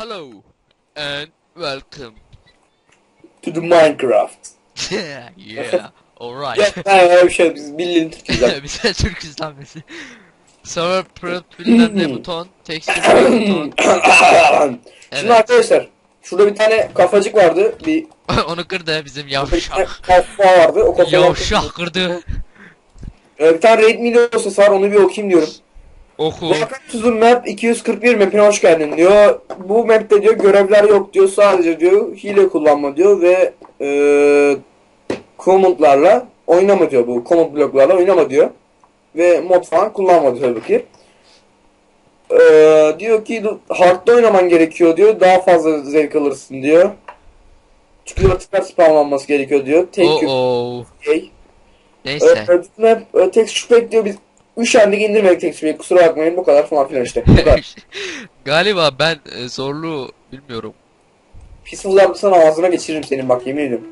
Hello and welcome. To the Minecraft. yeah, alright. Ya ha, öyle bir şey biz bildiğin Türkçe'den. Bize Türk İslamesi. Server prep bilmem ne buton, texture buton. Şimdi Evet. arkadaşlar şurada bir tane kafacık vardı. Bir, Onu kırdı bizim yavşak. kafa vardı. O kafanın Yavşak kırdı. Ee, bir tane raid dosyası var onu bir okuyayım diyorum. Oku. Welcome to the map 241 map'ine hoş geldin diyor. Bu map'te diyor görevler yok diyor. Sadece diyor hile kullanma diyor ve eee commandlarla oynama diyor bu. Command bloklarla oynama diyor. Ve mod falan kullanma diyor tabii ki. Eee, diyor ki hard'da oynaman gerekiyor diyor. Daha fazla zevk alırsın diyor. Çünkü yaratıklar spawnlanması gerekiyor diyor. Thank you. Oo. Şey. Neyse. Evet, map e, texture pack diyor biz 3 aylık indirmedik pack kusura bakmayın bu kadar falan filan işte. Bu kadar. Galiba ben e, zorlu bilmiyorum. Peaceful yapsan ağzına geçiririm senin bak yemin ediyorum.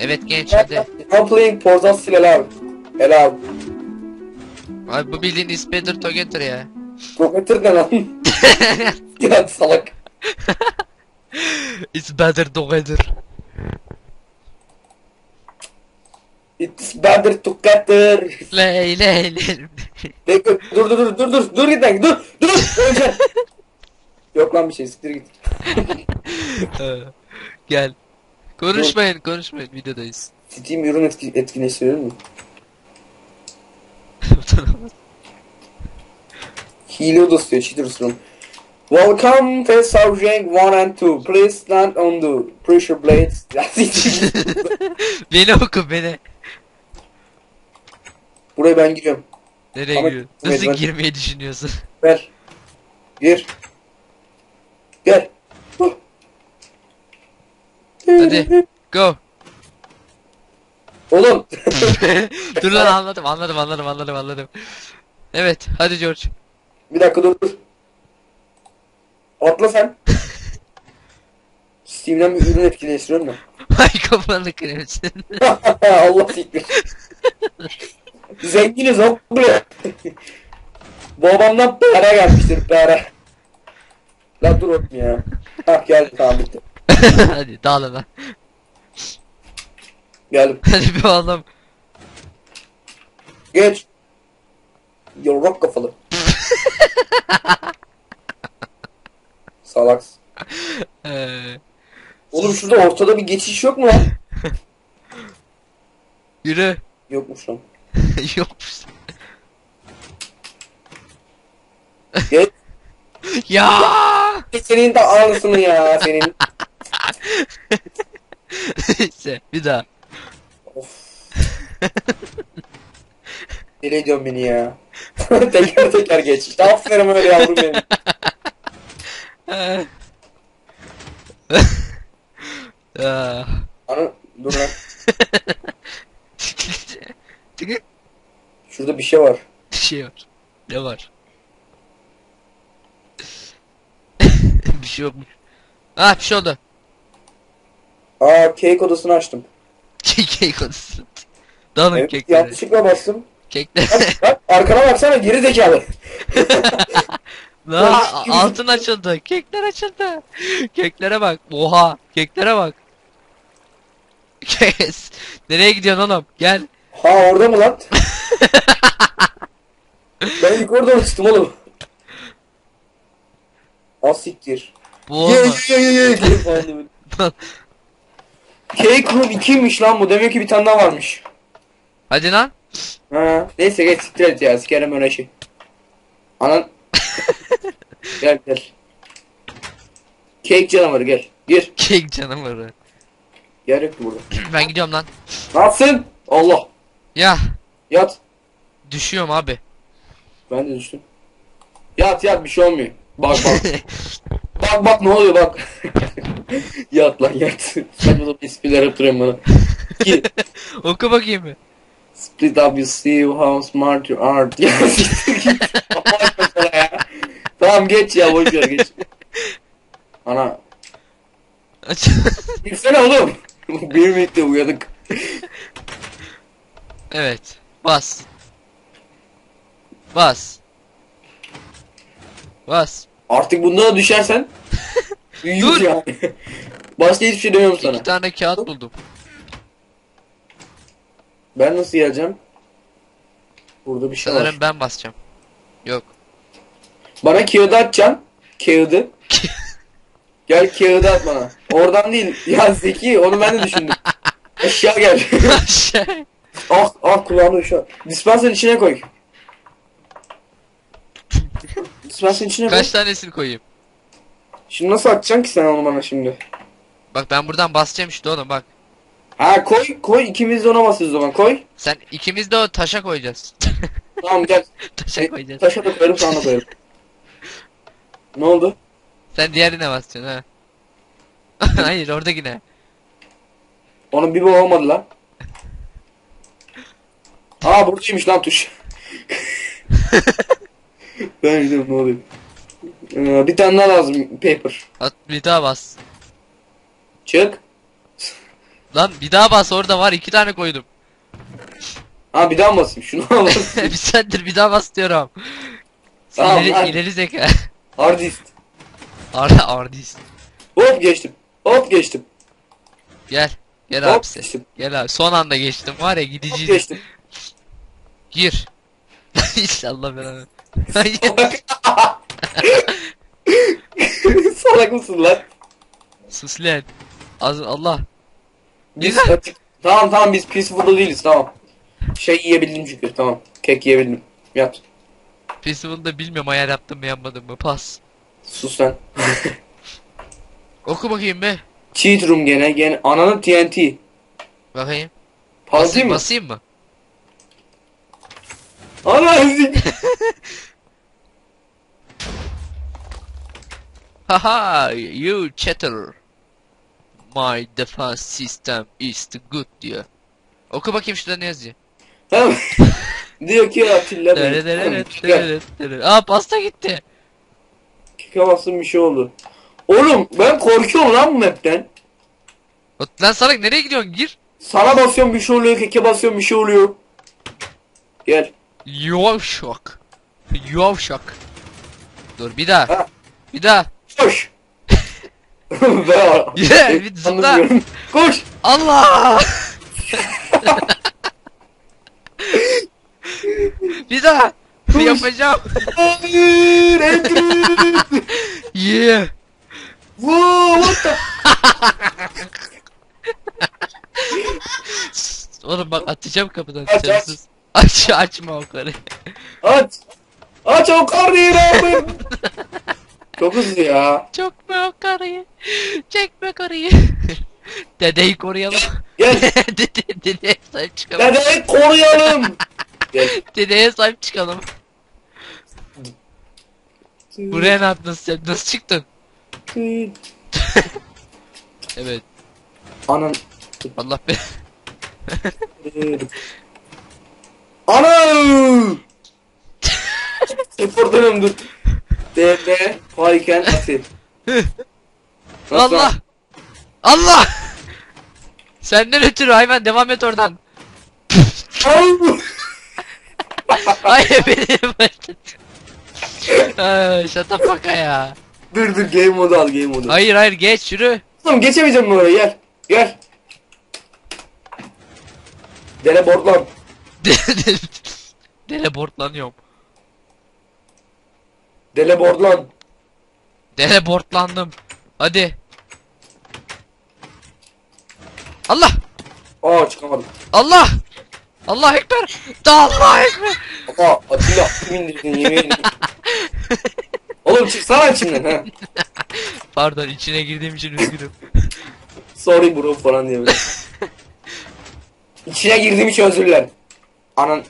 Evet genç hadi. I'm playing Portal still allowed. Allowed. Abi bu bildiğin is better together ya. Profetör ne lan? ya salak. It's better together. It's better together. Ley ley ley. Bekle dur dur dur dur dur dur git lan dur dur. Yok lan bir şey siktir git. Ee, Gel. Konuşmayın konuşmayın videodayız. Steam ürün etki, etkileştirir mi? Hile odası diyor room. Welcome to Sergeant 1 and 2. Please stand on the pressure blades. Beni oku beni. Buraya ben giriyorum. Nereye Ama- giriyorsun? Nasıl ben- girmeyi düşünüyorsun? Ver. Gir. Gel. Huh. Hadi. Go. Oğlum. dur lan anladım anladım anladım anladım anladım. Evet hadi George. bir dakika dur dur. Atla sen. Steam'den bir ürün etkileştiriyor mu? Ay kafanı kırıyorsun. Allah siktir. Zenginiz oğlum. Babamdan para gelmiştir para. Lan dur oğlum ya. Hah geldi tamam bitti. hadi dağılın lan. Geldim. Hadi bir oğlum. Geç. Yormak kafalı. Salaks. Ee, Oğlum şurada ortada bir geçiş yok mu yürü. Yokmuş lan. Yokmuş. Geç. ya. Senin de anasını ya senin. Neyse bir daha. Of. Deli ediyorsun beni ya. teker teker geç. İşte aferin öyle yavrum benim. Ah. Ana dur lan. Tıkı. Şurada bir şey var. Bir şey var. Ne var? bir şey yokmuş. Ah bir şey oldu. Aa cake odasını açtım. Kek odası. Dalın Evet, kekleri. yanlışlıkla bastım. Kekler. Bak, bak arkana baksana geri zekalı. La altın açıldı. Kekler açıldı. Keklere bak. Oha. Keklere bak. Kes. Nereye gidiyorsun oğlum? Gel. Ha orada mı lan? Ben yukarıdan uçtum oğlum. Az siktir. Bu Ye olma. ye ye ye demedim. Cake Room 2'ymiş lan bu. Demek ki bir tane daha varmış. Hadi lan. Ha, neyse geç siktir et ya. Sikerim öyle şey. Anan. gel gel. Cake canavarı gel. Gir. Kek canavarı. Yer yok ki burada. ben gidiyorum lan. Ne yapsın? Allah. Ya. Yat. Düşüyorum abi. Ben de düştüm. Yat yat bir şey olmuyor. Bak bak. bak bak ne oluyor bak. yat lan yat. Sen burada espriler yaptırıyorsun bana. Ki, Oku bakayım bir. Split up you see how smart you are. Ya ya. Tamam geç ya boş ver geç. Ana. Aç. Gitsene oğlum. Bir minute uyanık. evet. Bas. Bas. Bas. Artık bunda da düşersen. Dur. yani. Başka hiçbir şey demiyorum sana. İki tane kağıt buldum. Ben nasıl geleceğim? Burada bir şey var. Sanırım ben basacağım. Yok. Bana kağıdı atacaksın. Kağıdı. Gel kağıdı at bana. Oradan değil. Ya Zeki onu ben de düşündüm. Aşağı gel. şey. ah ah kulağımda şu an. Dispenser'ın içine koy. Dispenser'ın içine koy. Kaç tanesini koyayım? Şimdi nasıl atacaksın ki sen onu bana şimdi? Bak ben buradan basacağım işte oğlum bak. Ha koy koy ikimiz de ona basıyoruz o zaman koy. Sen ikimiz de o taşa koyacağız. Tamam gel. taşa koyacağız. Taşa da koyarım sana da koyarım. ne oldu? Sen diğerine basacaksın ha. Hayır oradaki ne? Onun bir baba olmadı lan. Aa buradaymış lan tuş. Ben gidiyorum ne oluyor. Ee, bir tane daha lazım paper. At bir daha bas. Çık. Lan bir daha bas orada var iki tane koydum. Ha bir daha basayım? Şunu al. bir saattir bir daha bas diyorum. Tamam, ileri, hadi. ileri zeka. Hard disk. Arda Ardis. Hop geçtim. Hop geçtim. Gel. Gel Hop abisi. geçtim. Gel abi. Son anda geçtim var ya Hop gideceğiz. geçtim. Gir. İnşallah ben Hayır. Salak mısın lan? Sus lan. Az Allah. Biz açık. Tamam tamam biz peaceful'da değiliz tamam. Şey yiyebildim çünkü tamam. Kek yiyebildim. Yat. Festival'da bilmiyorum ayar yaptım mı yapmadım mı pas. Sus lan. Oku bakayım be. Cheat room gene gene ananı TNT. Bakayım. Pazı Basayım, mı? basayım mı? Ana Haha you chatter. My defense system is good diyor. Oku bakayım şurada ne yazıyor. Tamam. Diyor ki Atilla Bey. Dere dere dere dere dere. Aa pasta gitti. Keke bastım bir şey oldu. Oğlum ben korkuyorum lan bu map'ten. Lan salak nereye gidiyorsun gir. Sana basıyorum bir şey oluyor, keke basıyorum bir şey oluyor. Gel. Yavşak. Yavşak. Dur bir daha. Ha. Bir daha. Koş. Yeah, bir zıpla. Koş. Allah! bir daha. Dur. Yapacağım. Hayır, Edrin. Yeah. Wow, what the? Oğlum bak atacağım kapıdan aç. Aç açma o karı. Aç. Aç o karıyı Rabbim. Çok hızlı ya. Çok mu o karıyı? Çekme karıyı. Dedeyi koruyalım. Gel. Dede, dedeye sahip çıkalım. Dedeyi koruyalım. Gel. Dedeye sahip çıkalım. Buraya ne yaptın sen? Nasıl çıktın? Evet. Anan. Allah be. Ana! Reportanım dur. DB Fayken Asil. Nasıl? Allah! Allah! Senden ötürü hayvan devam et oradan. Au! Hayır benim. Ay, Shut the fuck ya. dur dur game modu al game modu. Hayır hayır geç yürü. Oğlum geçemeyeceğim ben oraya gel. Gel. Dele boardlan. Teleportlanıyorum. Dele boardlan. Teleportlandım. Hadi. Allah! Aa çıkamadım. Allah! Allah ekber! Da Allah ekber! Aa Atilla indirdin yemin ederim. Oğlum çıksana içinden ha. Pardon içine girdiğim için üzgünüm. Sorry bro falan diye böyle. İçine girdiğim için özür dilerim. Anan.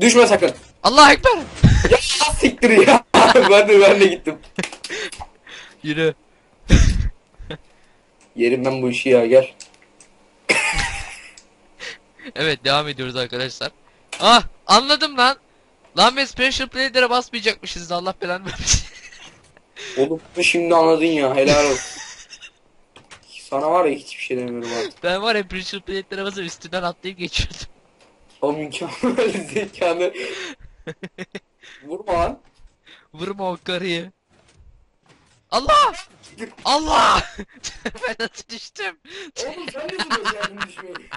Düşme sakın. Allah ekber! Ya siktir ya. ben de ben de gittim. Yürü. Yerim ben bu işi ya gel. Evet devam ediyoruz arkadaşlar. Ah anladım lan. Lan biz special play'lere basmayacakmışız da Allah belanı vermesin. Oğlum şimdi anladın ya helal olsun. Sana var ya hiçbir şey demiyorum artık. ben var ya special play'lere basıp üstünden atlayıp geçiyordum. O mükemmel zekanı. Vurma lan. Vurma o karıyı. Allah! Allah! ben nasıl düştüm? Oğlum sen ne vuruyorsun yardım düşmeyi?